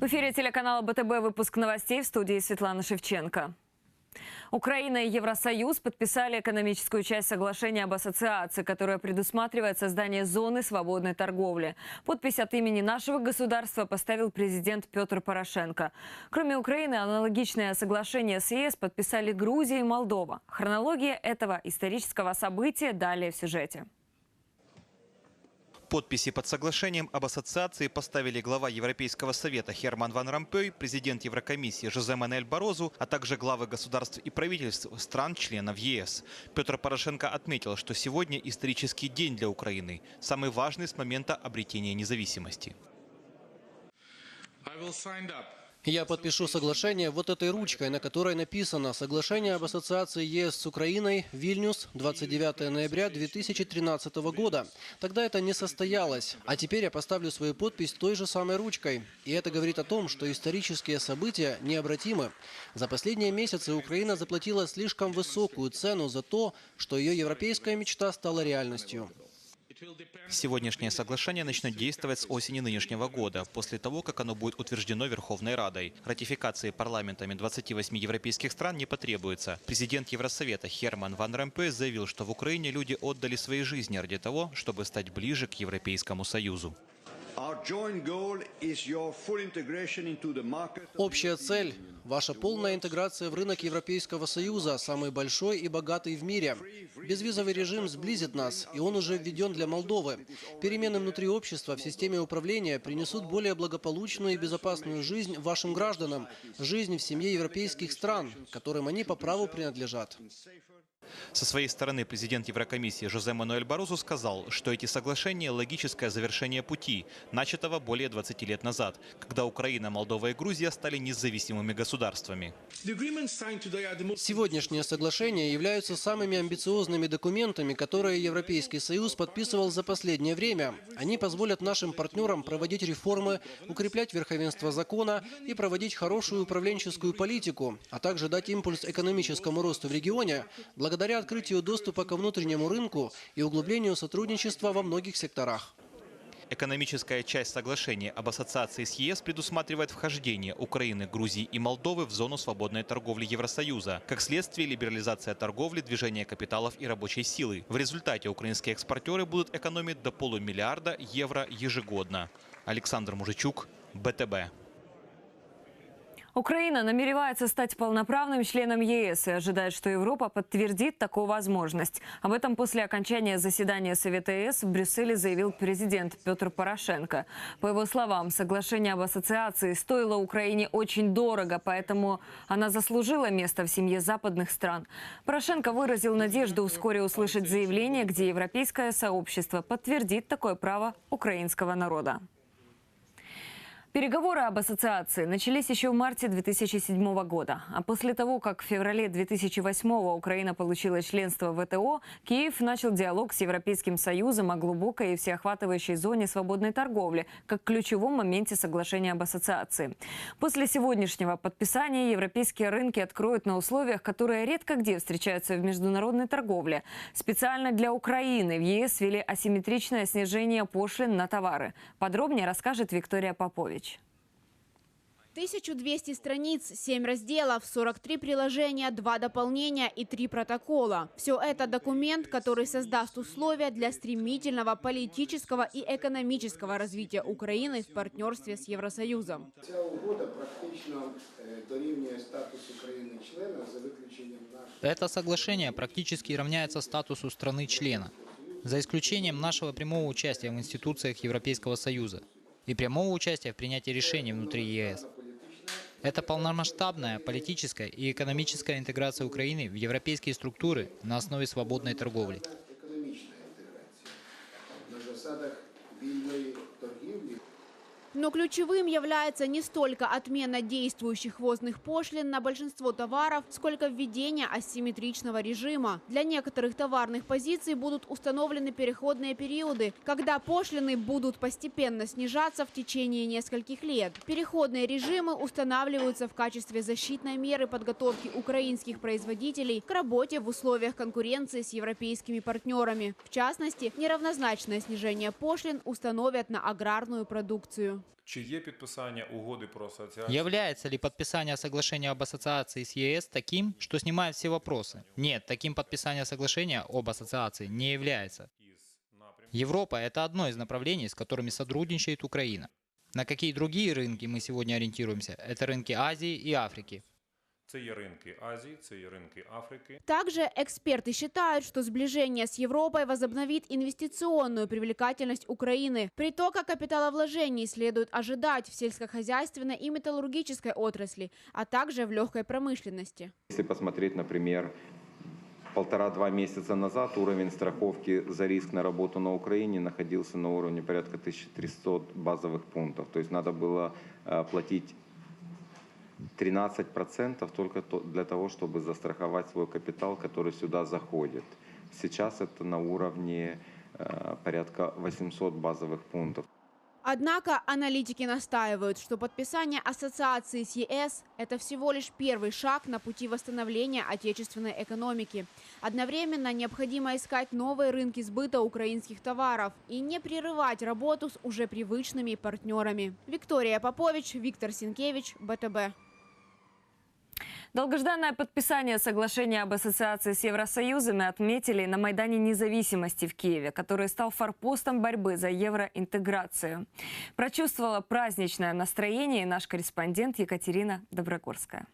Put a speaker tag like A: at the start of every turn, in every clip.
A: В эфире телеканала БТБ выпуск новостей в студии Светлана Шевченко. Украина и Евросоюз подписали экономическую часть соглашения об ассоциации, которая предусматривает создание зоны свободной торговли. Подпись от имени нашего государства поставил президент Петр Порошенко. Кроме Украины, аналогичное соглашение с ЕС подписали Грузия и Молдова. Хронология этого исторического события далее в сюжете.
B: Подписи под соглашением об ассоциации поставили глава Европейского совета Херман Ван Ромпей, президент Еврокомиссии Жозе Манель Борозу, а также главы государств и правительств стран-членов ЕС. Петр Порошенко отметил, что сегодня исторический день для Украины, самый важный с момента обретения независимости.
C: I will sign up
D: Я подпишу соглашение вот этой ручкой, на которой написано «Соглашение об ассоциации ЕС с Украиной, Вильнюс, 29 ноября 2013 года». Тогда это не состоялось. А теперь я поставлю свою подпись той же самой ручкой. И это говорит о том, что исторические события необратимы. За последние месяцы Украина заплатила слишком высокую цену за то, что ее европейская мечта стала реальностью.
B: Сегодняшнее соглашение начнет действовать с осени нынешнего года, после того, как оно будет утверждено Верховной Радой. Ратификации парламентами 28 европейских стран не потребуется. Президент Евросовета Херман Ван Ромпе заявил, что в Украине люди отдали свои жизни ради того, чтобы стать ближе к Европейскому Союзу.
D: Общая цель – ваша полная интеграция в рынок Европейского Союза, самый большой и богатый в мире. Безвизовый режим сблизит нас, и он уже введен для Молдовы. Перемены внутри общества в системе управления принесут более благополучную и безопасную жизнь вашим гражданам, жизнь в семье европейских стран, которым они по праву принадлежат.
B: Со своей стороны президент Еврокомиссии Жозе Мануэль Барозу сказал, что эти соглашения – логическое завершение пути, начатого более 20 лет назад, когда Украина, Молдова и Грузия стали независимыми государствами.
D: Сегодняшние соглашения являются самыми амбициозными документами, которые Европейский Союз подписывал за последнее время. Они позволят нашим партнерам проводить реформы, укреплять верховенство закона и проводить хорошую управленческую политику, а также дать импульс экономическому росту в регионе благодаря открытию доступа ко внутреннему рынку и углублению сотрудничества во многих секторах.
B: Экономическая часть соглашения об ассоциации с ЕС предусматривает вхождение Украины, Грузии и Молдовы в зону свободной торговли Евросоюза. Как следствие, либерализация торговли, движения капиталов и рабочей силы. В результате украинские экспортеры будут экономить до полумиллиарда евро ежегодно. Александр Мужичук, БТБ.
A: Украина намеревается стать полноправным членом ЕС и ожидает, что Европа подтвердит такую возможность. Об этом после окончания заседания Совета ЕС в Брюсселе заявил президент Петр Порошенко. По его словам, соглашение об ассоциации стоило Украине очень дорого, поэтому она заслужила место в семье западных стран. Порошенко выразил надежду вскоре услышать заявление, где европейское сообщество подтвердит такое право украинского народа. Переговоры об ассоциации начались еще в марте 2007 года. А после того, как в феврале 2008 Украина получила членство в ВТО, Киев начал диалог с Европейским Союзом о глубокой и всеохватывающей зоне свободной торговли, как ключевом моменте соглашения об ассоциации. После сегодняшнего подписания европейские рынки откроют на условиях, которые редко где встречаются в международной торговле. Специально для Украины в ЕС ввели асимметричное снижение пошлин на товары. Подробнее расскажет Виктория Попович.
E: 1200 страниц, 7 разделов, 43 приложения, 2 дополнения и 3 протокола. Все это документ, который создаст условия для стремительного политического и экономического развития Украины в партнерстве с Евросоюзом.
F: Ця угода практично е, дорівнює статусу країни-члена за виключенням нашої.
G: Это соглашение практически равняется статусу страны-члена, за исключением нашего прямого участия в институциях Европейского Союза и прямого участия в принятии решений внутри ЕС. Это полномасштабная политическая и экономическая интеграция Украины в европейские структуры на основе свободной торговли.
E: Но ключевым является не столько отмена действующих ввозных пошлин на большинство товаров, сколько введение асимметричного режима. Для некоторых товарных позиций будут установлены переходные периоды, когда пошлины будут постепенно снижаться в течение нескольких лет. Переходные режимы устанавливаются в качестве защитной меры подготовки украинских производителей к работе в условиях конкуренции с европейскими партнерами. В частности, неравнозначное снижение пошлин установят на аграрную продукцию.
H: Чи є підписання угоди про асоціацію?
G: Является ли подписание соглашения об ассоциации с ЕС таким, что снимает все вопросы? Нет, таким подписание соглашения об ассоциации не является.
H: із напрямку?
G: Европа – это одно из направлений, с которыми сотрудничает Украина. На какие другие рынки мы сегодня ориентируемся? Это рынки Азии и Африки.
H: Це є ринки Азії, це є ринки Африки.
E: Также эксперты считают, что сближение с Европой возобновит инвестиционную привлекательность Украины. Притока капиталовложений следует ожидать в сельскохозяйственной и металлургической отрасли, а также в легкой промышленности.
I: Если посмотреть, например, полтора-два месяца назад уровень страховки за риск на работу на Украине находился на уровне порядка 1300 базовых пунктов. То есть надо было э, платить 13% только то- для того, чтобы застраховать свой капитал, который сюда заходит. Сейчас это на уровне э, порядка 800 базовых пунктов.
E: Однако аналитики настаивают, что подписание ассоциации с ЕС – это всего лишь первый шаг на пути восстановления отечественной экономики. Одновременно необходимо искать новые рынки сбыта украинских товаров и не прерывать работу с уже привычными партнерами. Виктория Попович, Виктор Синкевич, БТБ.
A: Долгожданное подписание соглашения об ассоциации с Евросоюзом отметили на Майдане независимости в Киеве, который стал форпостом борьбы за евроинтеграцию. Прочувствовала праздничное настроение наш корреспондент Екатерина Доброгорская.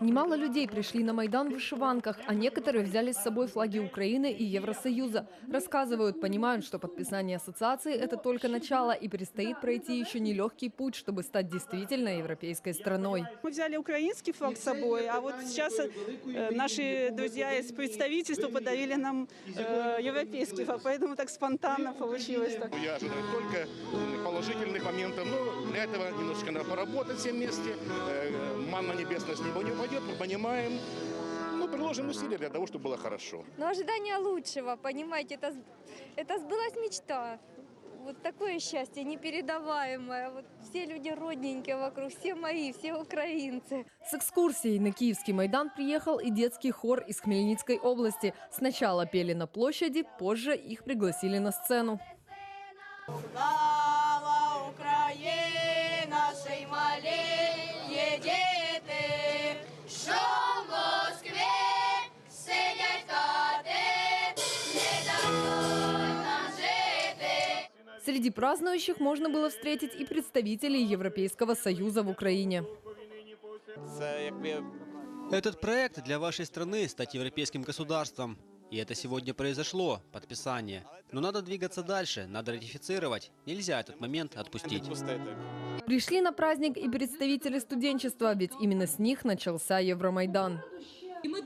J: Немало людей пришли на Майдан в вышиванках, а некоторые взяли с собой флаги Украины и Евросоюза. Рассказывают, понимают, что подписание ассоциации – это только начало и предстоит пройти еще нелегкий путь, чтобы стать действительно европейской страной.
K: Мы взяли украинский флаг с собой, а вот сейчас э, наши друзья из представительства подарили нам э, европейский флаг, поэтому так спонтанно получилось. Так.
L: Я ожидаю только положительных моментов, но для этого немножко надо поработать все вместе. Э, Манна небесная с неба не упадет, мы понимаем. Ну, приложим усилия для того, чтобы было хорошо.
M: Но ожидание лучшего, понимаете, это, с- это сбылась мечта. Вот такое счастье непередаваемое. Вот все люди родненькие вокруг, все мои, все украинцы.
J: С экскурсией на Киевский Майдан приехал и детский хор из Хмельницкой области. Сначала пели на площади, позже их пригласили на сцену.
M: Слава
J: Среди празднующих можно было встретить и представителей Европейского Союза в Украине.
D: Этот проект для вашей страны стать европейским государством. И это сегодня произошло, подписание. Но надо двигаться дальше, надо ратифицировать. Нельзя этот момент отпустить.
J: Пришли на праздник и представители студенчества, ведь именно с них начался Евромайдан.
M: Мы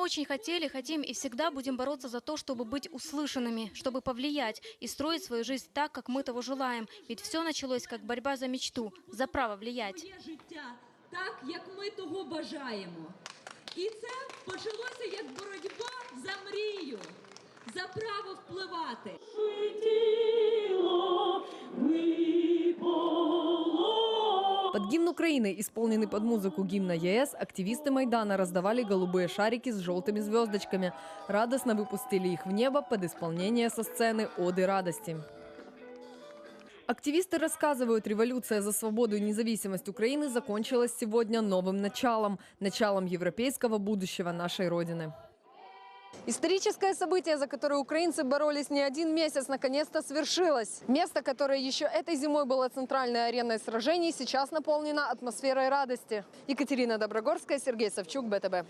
M: очень хотели, хотим и всегда будем бороться за то, чтобы быть услышанными, чтобы повлиять и строить свою жизнь так, как мы того желаем. Ведь все началось как борьба за мечту, за право влиять.
N: життя так, як ми того бажаємо. І це почалося як боротьба за мрію, за право впливати.
J: Под гимн Украины, исполненный под музыку гимна ЕС, активисты Майдана раздавали голубые шарики с желтыми звездочками. Радостно выпустили их в небо под исполнение со сцены «Оды радости». Активисты рассказывают, революция за свободу и независимость Украины закончилась сегодня новым началом, началом европейского будущего нашей Родины. Историческое событие, за которое украинцы боролись не один месяц, наконец-то свершилось. Место, которое еще этой зимой было центральной ареной сражений, сейчас наполнено атмосферой радости. Екатерина Доброгорская, Сергей Савчук, БТБ.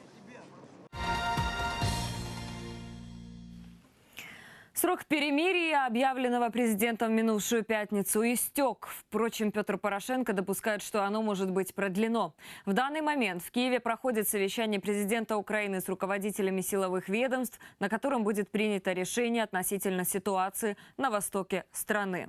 A: Срок перемирия, объявленного президентом минувшую пятницу, истек. Впрочем, Петр Порошенко допускает, что оно может быть продлено. В данный момент в Киеве проходит совещание президента Украины с руководителями силовых ведомств, на котором будет принято решение относительно ситуации на востоке страны.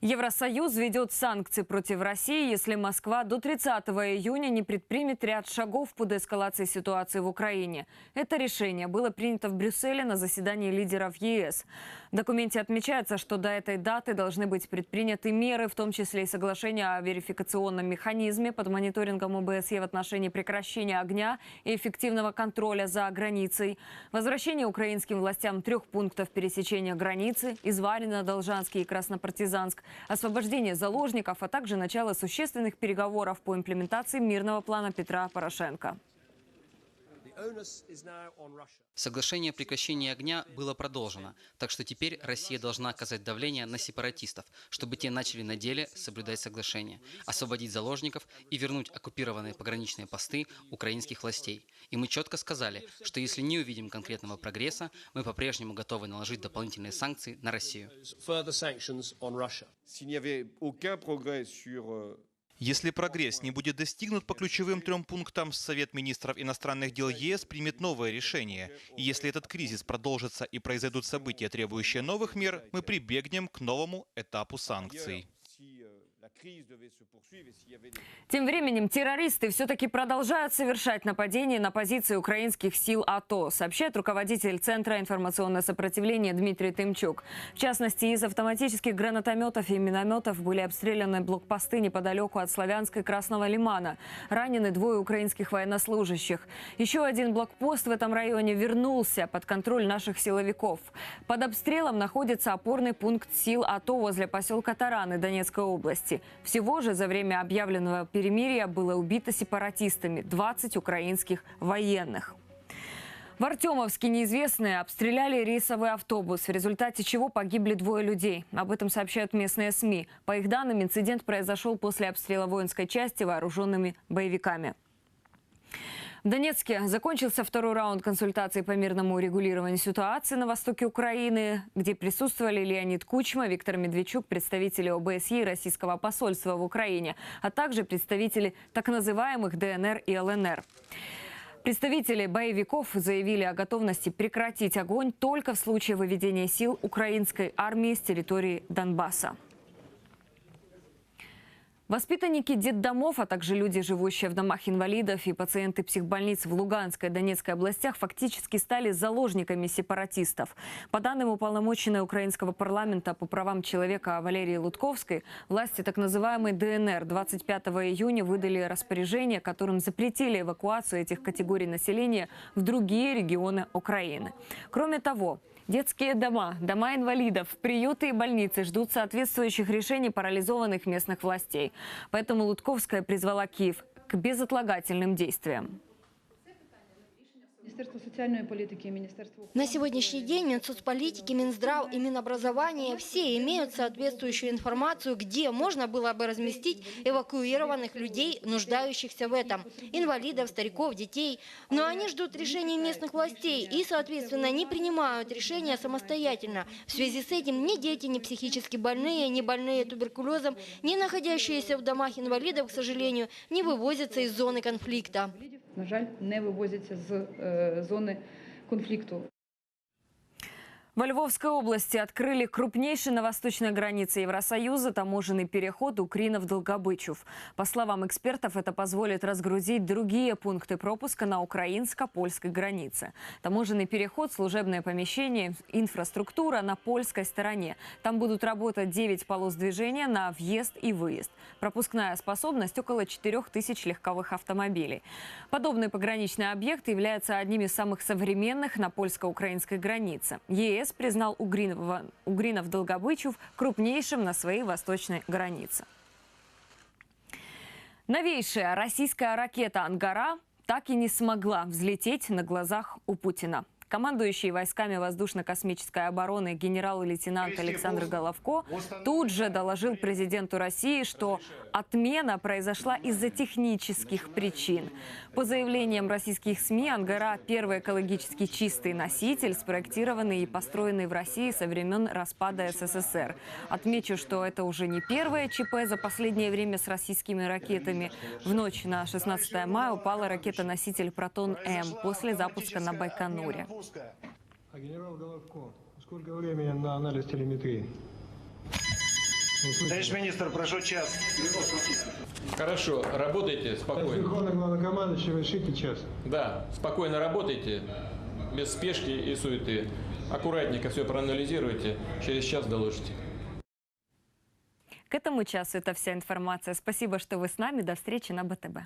A: Евросоюз ведет санкции против России, если Москва до 30 июня не предпримет ряд шагов по деэскалации ситуации в Украине. Это решение было принято в Брюсселе на заседании лидеров ЕС. В документе отмечается, что до этой даты должны быть предприняты меры, в том числе и соглашение о верификационном механизме под мониторингом ОБСЕ в отношении прекращения огня и эффективного контроля за границей, возвращение украинским властям трех пунктов пересечения границы – Изварина, Должанский и Краснопартизанск, освобождение заложников, а также начало существенных переговоров по имплементации мирного плана Петра Порошенко.
O: Соглашение о прекращении огня было продолжено, так что теперь Россия должна оказать давление на сепаратистов, чтобы те начали на деле соблюдать соглашение, освободить заложников и вернуть оккупированные пограничные посты украинских властей. И мы четко сказали, что если не увидим конкретного прогресса, мы по-прежнему готовы наложить дополнительные санкции на Россию.
I: S'il n'y avait aucun progrès sur
B: Если прогресс не будет достигнут по ключевым трем пунктам, Совет министров иностранных дел ЕС примет новое решение. И если этот кризис продолжится и произойдут события, требующие новых мер, мы прибегнем к новому этапу санкций.
A: Тем временем террористы все-таки продолжают совершать нападения на позиции украинских сил АТО, сообщает руководитель Центра информационного сопротивления Дмитрий Тымчук. В частности, из автоматических гранатометов и минометов были обстреляны блокпосты неподалеку от Славянска и Красного Лимана. Ранены двое украинских военнослужащих. Еще один блокпост в этом районе вернулся под контроль наших силовиков. Под обстрелом находится опорный пункт сил АТО возле поселка Тараны Донецкой области. Всего же за время объявленного перемирия было убито сепаратистами 20 украинских военных. В Артемовске неизвестные обстреляли рейсовый автобус, в результате чего погибли двое людей. Об этом сообщают местные СМИ. По их данным, инцидент произошел после обстрела воинской части вооруженными боевиками. В Донецке закончился второй раунд консультаций по мирному урегулированию ситуации на востоке Украины, где присутствовали Леонид Кучма, Виктор Медведчук, представители ОБСЕ и российского посольства в Украине, а также представители так называемых ДНР и ЛНР. Представители боевиков заявили о готовности прекратить огонь только в случае выведения сил украинской армии с территории Донбасса. Воспитанники детдомов, а также люди, живущие в домах инвалидов и пациенты психбольниц в Луганской и Донецкой областях фактически стали заложниками сепаратистов. По данным уполномоченной украинского парламента по правам человека Валерии Лутковской, власти так называемой ДНР 25 июня выдали распоряжение, которым запретили эвакуацию этих категорий населения в другие регионы Украины. Кроме того, Детские дома, дома инвалидов, приюты и больницы ждут соответствующих решений парализованных местных властей. Поэтому Лутковская призвала Киев к безотлагательным действиям.
P: Міністерство соціальної політики, Міністерство
M: На сегодняшний день Минсоцполитики, Минздрав и Минобразование все имеют соответствующую информацию, где можно было бы разместить эвакуированных людей, нуждающихся в этом, инвалидов, стариков, детей. Но они ждут решений местных властей и, соответственно, не принимают решения самостоятельно. В связи с этим ни дети, ни психически больные, ни больные туберкулезом, ни находящиеся в домах инвалидов, к сожалению, не вывозятся из зоны конфликта.
P: на жаль, не вивозяться з зони конфлікту.
A: Во Львовской области открыли крупнейший на восточной границе Евросоюза таможенный переход Украинов-Долгобычев. По словам экспертов, это позволит разгрузить другие пункты пропуска на украинско-польской границе. Таможенный переход, служебное помещение, инфраструктура на польской стороне. Там будут работать 9 полос движения на въезд и выезд. Пропускная способность около 4 тысяч легковых автомобилей. Подобный пограничный объект является одним из самых современных на польско-украинской границе. ЕС признал Угринова, Угринов-Долгобычев крупнейшим на своей восточной границе. Новейшая российская ракета «Ангара» так и не смогла взлететь на глазах у Путина. Командующий войсками воздушно-космической обороны генерал-лейтенант Александр Головко тут же доложил президенту России, что отмена произошла из-за технических причин. По заявлениям российских СМИ, «Ангара» – первый экологически чистый носитель, спроектированный и построенный в России со времен распада СССР. Отмечу, что это уже не первое ЧП за последнее время с российскими ракетами. В ночь на 16 мая упала ракета-носитель «Протон-М» после запуска на Байконуре.
Q: А генерал Головко, сколько времени на анализ телеметрии?
R: Товарищ министр, прошу час. Хорошо, работайте спокойно.
Q: Верховный главнокомандующий, решите час.
R: Да, спокойно работайте, без спешки и суеты. Аккуратненько все проанализируйте, через час доложите.
A: К этому часу это вся информация. Спасибо, что вы с нами. До встречи на БТБ.